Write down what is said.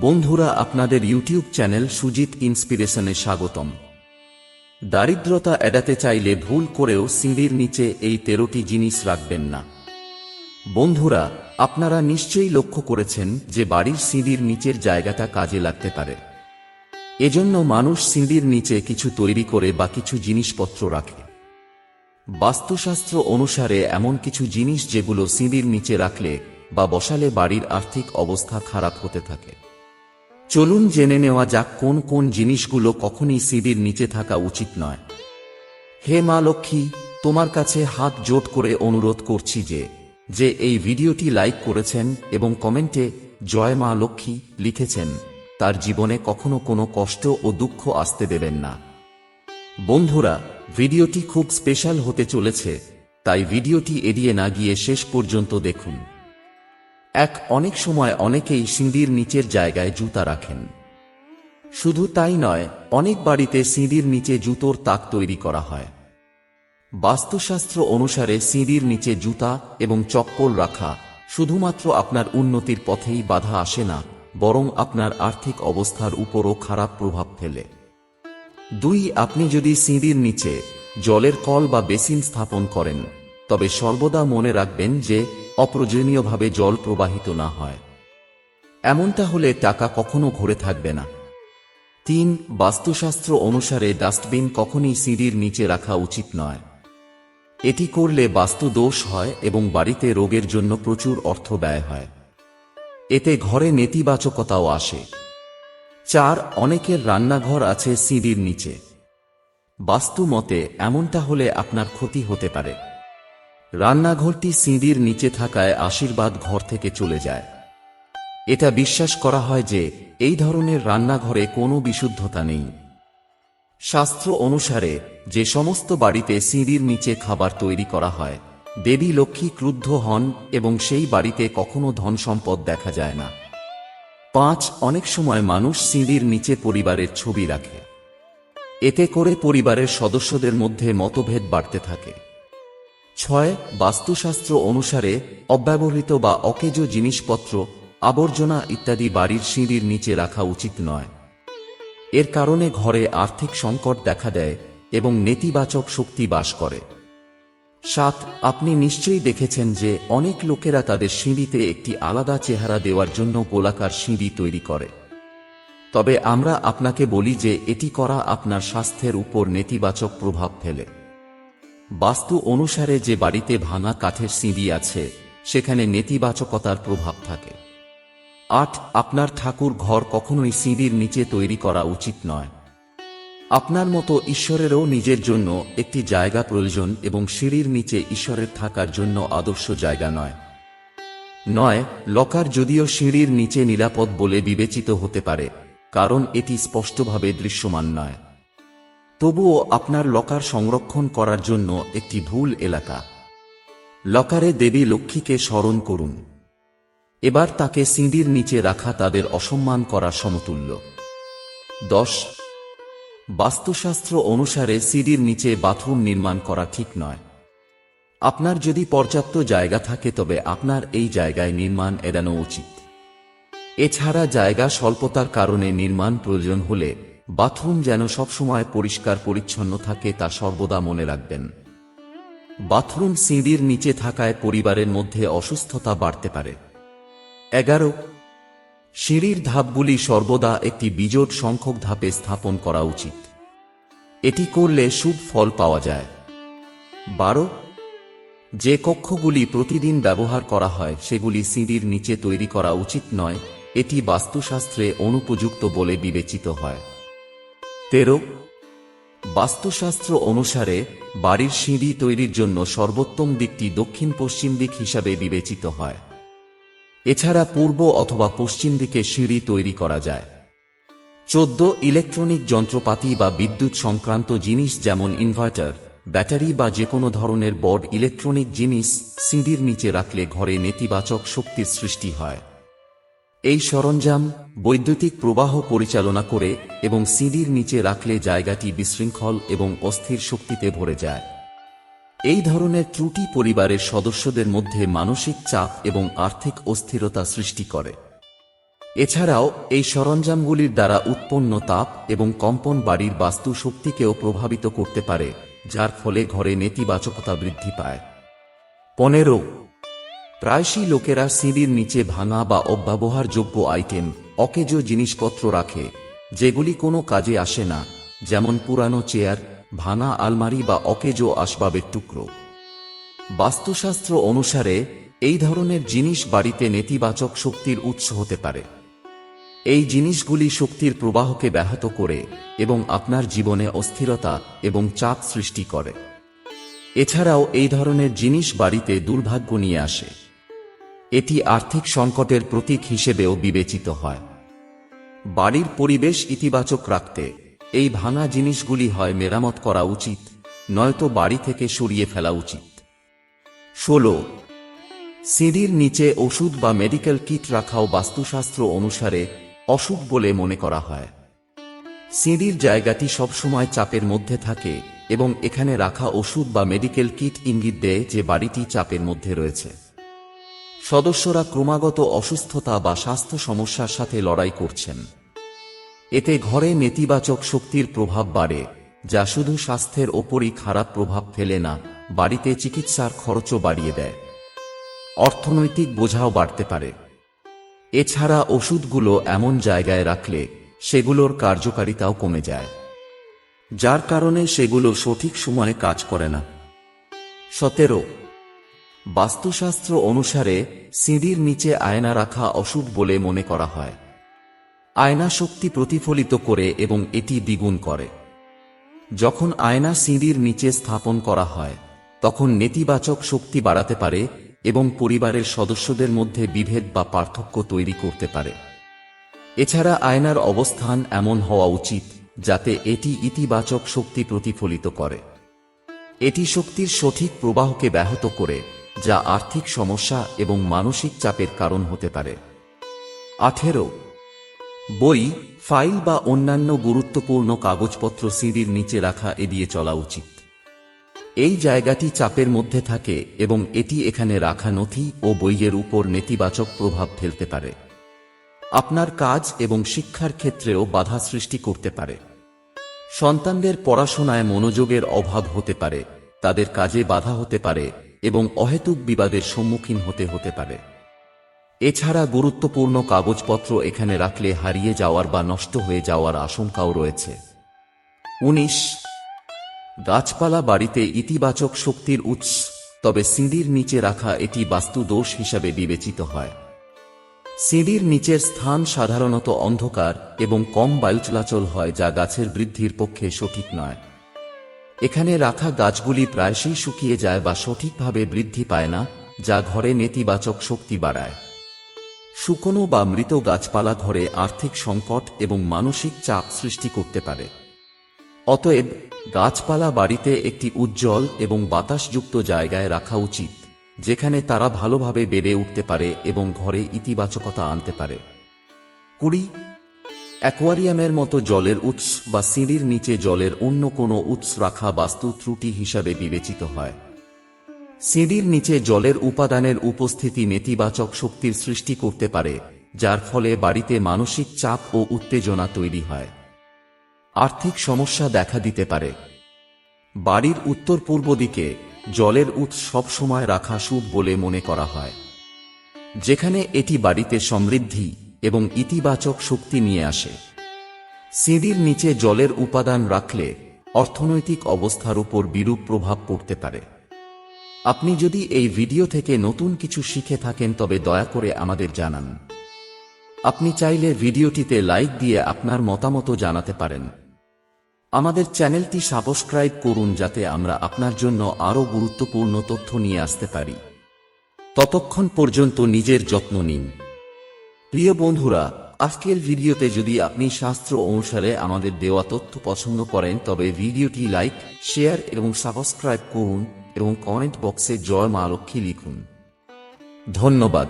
বন্ধুরা, আপনাদের YouTube channel Sujit ইন্সপিরেশনে স্বাগতম। দারিদ্রতা এড়াতে চাইলে ভুল করেও সিঁড়ির নিচে এই তেরোটি জিনিস রাখবেন না। বন্ধুরা, আপনারা নিশ্চয়ই লক্ষ্য করেছেন যে বাড়ির সিঁড়ির নিচের জায়গাটা কাজে লাগতে পারে। এজন্য মানুষ সিঁড়ির নিচে কিছু তৈরি করে বা কিছু জিনিসপত্র রাখে। বাস্তুশাস্ত্র অনুসারে এমন কিছু জিনিস যেগুলো সিঁড়ির নিচে রাখলে বা বসালে বাড়ির আর্থিক অবস্থা খারাপ হতে থাকে। চলুন জেনে নেওয়া যাক কোন কোন জিনিসগুলো কখনই সিঁড়ির নিচে থাকা উচিত নয়। হে মা লক্ষ্মী, তোমার কাছে হাত জোট করে অনুরোধ করছি যে যে এই ভিডিওটি লাইক করেছেন এবং কমেন্টে জয় মা লক্ষ্মী লিখেছেন, তার জীবনে কখনো কোনো কষ্ট ও দুঃখ আসতে দেবেন না। বন্ধুরা, ভিডিওটি খুব স্পেশাল হতে চলেছে, তাই ভিডিওটি এড়িয়ে না গিয়ে শেষ পর্যন্ত দেখুন। এক অনেক সময় অনেকেই সিঁড়ির নিচের জায়গায় জুতা রাখেন। শুধু তাই নয়, অনেক বাড়িতে সিঁড়ির নিচে জুতোর তাক তৈরি করা হয়। বাস্তুশাস্ত্র অনুসারে সিঁড়ির নিচে জুতা এবং চপ্পল রাখা শুধুমাত্র আপনার উন্নতির পথেই বাধা আসে না, বরং আপনার আর্থিক অবস্থার উপরও খারাপ প্রভাব ফেলে। দুই, আপনি যদি সিঁড়ির নিচে জলের কল বা বেসিন স্থাপন করেন, তবে সর্বদা মনে রাখবেন যে অপ্রয়োজনীয়ভাবে জল প্রবাহিত না হয়। এমনটা হলে টাকা কখনো ঘুরে থাকবে না। তিন, বাস্তুশাস্ত্র অনুসারে ডাস্টবিন কখনই সিঁড়ির নিচে রাখা উচিত নয়। এটি করলে বাস্তু দোষ হয় এবং বাড়িতে রোগের জন্য প্রচুর অর্থ ব্যয় হয়। এতে ঘরে নেতিবাচকতাও আসে। চার, অনেকের রান্নাঘর আছে সিঁড়ির নিচে। বাস্তু মতে, এমনটা হলে আপনার ক্ষতি হতে পারে। রান্নাঘরটি সিঁড়ির নিচে থাকায় আশীর্বাদ ঘর থেকে চলে যায়। এটা বিশ্বাস করা হয় যে এই ধরনের রান্নাঘরে কোনো বিশুদ্ধতা নেই। শাস্ত্র অনুসারে যে সমস্ত বাড়িতে সিঁড়ির নিচে খাবার তৈরি করা হয়, দেবী লক্ষ্মী ক্রুদ্ধ হন এবং সেই বাড়িতে কখনো ধন সম্পদ দেখা যায় না। পাঁচ, অনেক সময় মানুষ সিঁড়ির নিচে পরিবারের ছবি রাখে। এতে করে পরিবারের সদস্যদের মধ্যে মতভেদ বাড়তে থাকে। ছয় বাস্তুশাস্ত্র অনুসারে অব্যবহৃত বা অকেজ জিনিসপত্র, আবর্জনা ইত্যাদি বাড়ির সিঁড়ির নিচে রাখা উচিত নয়। এর কারণে ঘরে আর্থিক সংকট দেখা দেয় এবং নেতিবাচক শক্তি বাস করে। সাত, আপনি নিশ্চয়ই দেখেছেন যে অনেক লোকেরা তাদের সিঁড়িতে একটি আলাদা চেহারা দেওয়ার জন্য গোলাকার সিঁড়ি তৈরি করে। তবে আমরা আপনাকে বলি যে এটি করা আপনার স্বাস্থ্যের উপর নেতিবাচক প্রভাব ফেলে। বাস্তু অনুসারে যে বাড়িতে ভাঙা কাঠের সিঁড়ি আছে, সেখানে নেতিবাচকতার প্রভাব থাকে। আট, আপনার ঠাকুর ঘর কখনোই সিঁড়ির নিচে তৈরি করা উচিত নয়। আপনার মতো ঈশ্বরেরও নিজের জন্য একটি জায়গা প্রয়োজন এবং সিঁড়ির নিচে ঈশ্বরের থাকার জন্য আদর্শ জায়গা নয়। নয়, লকার যদিও সিঁড়ির নিচে নিরাপদ বলে বিবেচিত হতে পারে, কারণ এটি স্পষ্টভাবে দৃশ্যমান নয়। তবুও আপনার লকার সংরক্ষণ করার জন্য একটি ভুল এলাকা। লকারে দেবী লক্ষ্মীকে স্মরণ করুন। এবার তাকে সিঁড়ির নিচে রাখা তাদের অসম্মান করা সমতুল্য। দশ। বাস্তুশাস্ত্র অনুসারে সিঁড়ির নিচে বাথরুম নির্মাণ করা ঠিক নয়। আপনার যদি পর্যাপ্ত জায়গা থাকে তবে আপনার এই জায়গায় নির্মাণ এড়ানো উচিত। এছাড়া জায়গা স্বল্পতার কারণে নির্মাণ প্রয়োজন হলে বাথরুম যেন সবসময় পরিষ্কার পরিচ্ছন্ন থাকে তা সর্বদা মনে রাখবেন। বাথরুম সিঁড়ির নিচে থাকায় পরিবারের মধ্যে অসুস্থতা বাড়তে পারে। এগারো, সিঁড়ির ধাপগুলি সর্বদা একটি বিজোট সংখ্যক ধাপে স্থাপন করা উচিত। এটি করলে শুভ ফল পাওয়া যায়। বারো, যে কক্ষগুলি প্রতিদিন ব্যবহার করা হয়, সেগুলি সিঁড়ির নিচে তৈরি করা উচিত নয়, এটি বাস্তুশাস্ত্রে অনুপযুক্ত বলে বিবেচিত হয়। তেরো, বাস্তুশাস্ত্র অনুসারে বাড়ির সিঁড়ি তৈরির জন্য সর্বোত্তম দিকটি দক্ষিণ পশ্চিম দিক হিসাবে বিবেচিত হয়। এছাড়া পূর্ব অথবা পশ্চিম দিকে সিঁড়ি তৈরি করা যায়। চোদ্দ, ইলেকট্রনিক যন্ত্রপাতি বা বিদ্যুৎ সংক্রান্ত জিনিস যেমন ইনভার্টার, ব্যাটারি বা যে কোনো ধরনের বড় ইলেকট্রনিক জিনিস সিঁড়ির নিচে রাখলে ঘরে নেতিবাচক শক্তির সৃষ্টি হয়। এই সরঞ্জাম বৈদ্যুতিক প্রবাহ পরিচালনা করে এবং সিঁড়ির নিচে রাখলে জায়গাটি বিশৃঙ্খল এবং অস্থির শক্তিতে ভরে যায়। এই ধরনের ত্রুটি পরিবারের সদস্যদের মধ্যে মানসিক চাপ এবং আর্থিক অস্থিরতা সৃষ্টি করে। এছাড়াও, এই সরঞ্জামগুলির দ্বারা উৎপন্ন তাপ এবং কম্পন বাড়ির বাস্তু শক্তিকেও প্রভাবিত করতে পারে, যার ফলে ঘরে নেতিবাচকতা বৃদ্ধি পায়। পনেরো প্রায়শই লোকেরা সিঁড়ির নিচে ভাঙা বা অব্যবহারযোগ্য আইটেম, অকেজ জিনিসপত্র রাখে, যেগুলি কোনো কাজে আসে না, যেমন পুরানো চেয়ার, ভাঙা আলমারি বা অকেজো আসবাবের টুকরো। বাস্তুশাস্ত্র অনুসারে, এই ধরনের জিনিস বাড়িতে নেতিবাচক শক্তির উৎস হতে পারে। এই জিনিসগুলি শক্তির প্রবাহকে ব্যাহত করে এবং আপনার জীবনে অস্থিরতা এবং চাপ সৃষ্টি করে। এছাড়াও এই ধরনের জিনিস বাড়িতে দুর্ভাগ্য নিয়ে আসে। এটি আর্থিক সংকটের প্রতীক হিসেবেও বিবেচিত হয়। বাড়ির পরিবেশ ইতিবাচক রাখতে এই ভাঙা জিনিসগুলি হয় মেরামত করা উচিত, নয়তো বাড়ি থেকে সরিয়ে ফেলা উচিত। ষোলো, সিঁড়ির নিচে ওষুধ বা মেডিকেল কিট রাখাও বাস্তুশাস্ত্র অনুসারে অসুখ বলে মনে করা হয়। সিঁড়ির জায়গাটি সবসময় চাপের মধ্যে থাকে এবং এখানে রাখা ওষুধ বা মেডিকেল কিট ইঙ্গিত দেয় যে বাড়িটি চাপের মধ্যে রয়েছে। সদস্যরা ক্রমাগত অসুস্থতা বা স্বাস্থ্য সমস্যার সাথে লড়াই করছেন। এতে ঘরে নেতিবাচক শক্তির প্রভাব বাড়ে, যা শুধু স্বাস্থ্যের ওপরই খারাপ প্রভাব ফেলে না, বাড়িতে চিকিৎসার খরচও বাড়িয়ে দেয়। অর্থনৈতিক বোঝাও বাড়তে পারে। এছাড়া ওষুধগুলো এমন জায়গায় রাখলে সেগুলোর কার্যকারিতাও কমে যায়। যার কারণে সেগুলো সঠিক সময়ে কাজ করে না। সতেরো বাস্তুশাস্ত্র অনুসারে সিঁড়ির নিচে আয়না রাখা অশুভ বলে মনে করা হয়। আয়না শক্তি প্রতিফলিত করে এবং এটি দ্বিগুণ করে। যখন আয়না সিঁড়ির নিচে স্থাপন করা হয়, তখন নেতিবাচক শক্তি বাড়াতে পারে এবং পরিবারের সদস্যদের মধ্যে বিভেদ বা পার্থক্য তৈরি করতে পারে। এছাড়া আয়নার অবস্থান এমন হওয়া উচিত, যাতে এটি ইতিবাচক শক্তি প্রতিফলিত করে। এটি শক্তির সঠিক প্রবাহকে ব্যাহত করে যা আর্থিক সমস্যা এবং মানসিক চাপের কারণ হতে পারে। আঠেরো। বই, ফাইল বা অন্যান্য গুরুত্বপূর্ণ কাগজপত্র সিঁড়ির নিচে রাখা এড়িয়ে চলা উচিত। এই জায়গাটি চাপের মধ্যে থাকে এবং এটি এখানে রাখা নথি ও বইয়ের উপর নেতিবাচক প্রভাব ফেলতে পারে। আপনার কাজ এবং শিক্ষার ক্ষেত্রেও বাধা সৃষ্টি করতে পারে। সন্তানদের পড়াশোনায় মনোযোগের অভাব হতে পারে, তাদের কাজে বাধা হতে পারে এবং অহেতুক বিবাদের সম্মুখীন হতে হতে পারে। এছাড়া গুরুত্বপূর্ণ কাগজপত্র এখানে রাখলে হারিয়ে যাওয়ার বা নষ্ট হয়ে যাওয়ার আশঙ্কাও রয়েছে। উনিশ। গাছপালা বাড়িতে ইতিবাচক শক্তির উৎস, তবে সিঁড়ির নিচে রাখা এটি বাস্তু দোষ হিসাবে বিবেচিত হয়। সিঁড়ির নিচের স্থান সাধারণত অন্ধকার এবং কম বায়ু চলাচল হয় যা গাছের বৃদ্ধির পক্ষে সঠিক নয়। এখানে রাখা গাছগুলি প্রায়শই শুকিয়ে যায় বা সঠিকভাবে বৃদ্ধি পায় না, যা ঘরে নেতিবাচক শক্তি বাড়ায়। শুকনো বা মৃত গাছপালা ঘরে আর্থিক সংকট এবং মানসিক চাপ সৃষ্টি করতে পারে। অতএব, গাছপালা বাড়িতে একটি উজ্জ্বল এবং বাতাসযুক্ত জায়গায় রাখা উচিত, যেখানে তারা ভালোভাবে বেড়ে উঠতে পারে এবং ঘরে ইতিবাচকতা আনতে পারে। কুড়ি অ্যাকোয়ারিয়ামের মতো জলের উৎস বা সিঁড়ির নিচে জলের অন্য কোনো উৎস রাখা বাস্তু ত্রুটি হিসাবে বিবেচিত হয়। সিঁড়ির নিচে জলের উপাদানের উপস্থিতি নেতিবাচক শক্তির সৃষ্টি করতে পারে, যার ফলে বাড়িতে মানসিক চাপ ও উত্তেজনা তৈরি হয়। আর্থিক সমস্যা দেখা দিতে পারে। বাড়ির উত্তর পূর্ব দিকে জলের উৎস সবসময় রাখা শুভ বলে মনে করা হয়। যেখানে এটি বাড়িতে সমৃদ্ধি এবং ইতিবাচক শক্তি নিয়ে আসে। সিঁড়ির নিচে জলের উপাদান রাখলে অর্থনৈতিক অবস্থার উপর বিরূপ প্রভাব পড়তে পারে। আপনি যদি এই ভিডিও থেকে নতুন কিছু শিখে থাকেন, তবে দয়া করে আমাদের জানান। আপনি চাইলে ভিডিওটিতে লাইক দিয়ে আপনার মতামত জানাতে পারেন। আমাদের চ্যানেলটি সাবস্ক্রাইব করুন, যাতে আমরা আপনার জন্য আরও গুরুত্বপূর্ণ তথ্য নিয়ে আসতে পারি। ততক্ষণ পর্যন্ত নিজের যত্ন নিন। প্রিয় বন্ধুরা, আজকের ভিডিওতে যদি আপনি শাস্ত্র অনুসারে আমাদের দেওয়া তথ্য পছন্দ করেন, তবে ভিডিওটি লাইক, শেয়ার এবং সাবস্ক্রাইব করুন এবং কমেন্ট বক্সে জয় মা লক্ষ্মী লিখুন। ধন্যবাদ।